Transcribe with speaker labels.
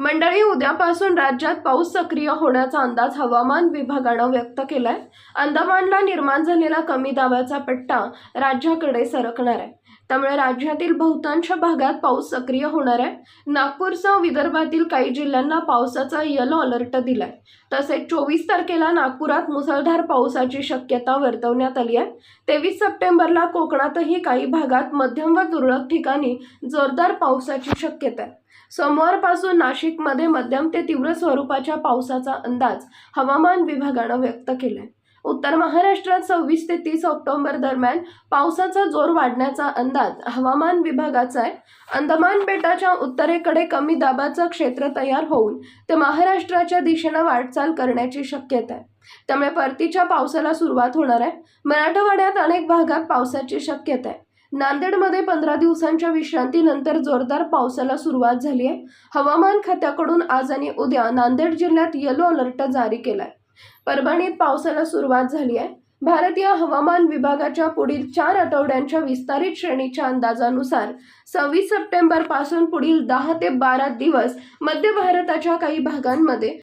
Speaker 1: मंडळी उद्यापासून राज्यात पाऊस सक्रिय होण्याचा अंदाज हवामान विभागानं व्यक्त केलाय. अंदमानला निर्माण झालेला कमी दाबाचा पट्टा राज्याकडे सरकणार आहे. त्यामुळे राज्यातील बहुतांश भागात पाऊस सक्रिय होणार आहे. नागपूरसह विदर्भातील काही जिल्ह्यांना पावसाचा येलो अलर्ट दिलाय. तसेच चोवीस तारखेला नागपुरात मुसळधार पावसाची शक्यता वर्तवण्यात आली आहे. तेवीस सप्टेंबरला कोकणातही काही भागात मध्यम व तुरळक ठिकाणी जोरदार पावसाची शक्यता आहे. सोमवारपासून नाशिकमध्ये मध्यम ते तीव्र स्वरूपाच्या पावसाचा अंदाज हवामान विभागानं व्यक्त केलाय. उत्तर महाराष्ट्रात सव्वीस ते तीस ऑक्टोबर दरम्यान पावसाचा जोर वाढण्याचा अंदाज हवामान विभागाचा आहे. अंदमान बेटाच्या उत्तरेकडे कमी दाबाचं क्षेत्र तयार होऊन ते महाराष्ट्राच्या दिशेनं वाटचाल करण्याची शक्यता आहे. त्यामुळे परतीच्या पावसाला सुरुवात होणार आहे. मराठवाड्यात अनेक भागात पावसाची शक्यता आहे. नांदेडमध्ये पंधरा दिवसांच्या विश्रांतीनंतर जोरदार पावसाला सुरुवात झाली आहे. हवामान खात्याकडून आज आणि उद्या नांदेड जिल्ह्यात येलो अलर्ट जारी केलाय. परभणीत पावसाला सुरुवात झाली आहे. भारतीय हवामान विभागाच्या पुढील चार आठवड्यांच्या विस्तारित श्रेणीच्या अंदाजानुसार सव्वीस सप्टेंबरपासून पुढील दहा ते बारा दिवस मध्य भारताच्या काही भागांमध्ये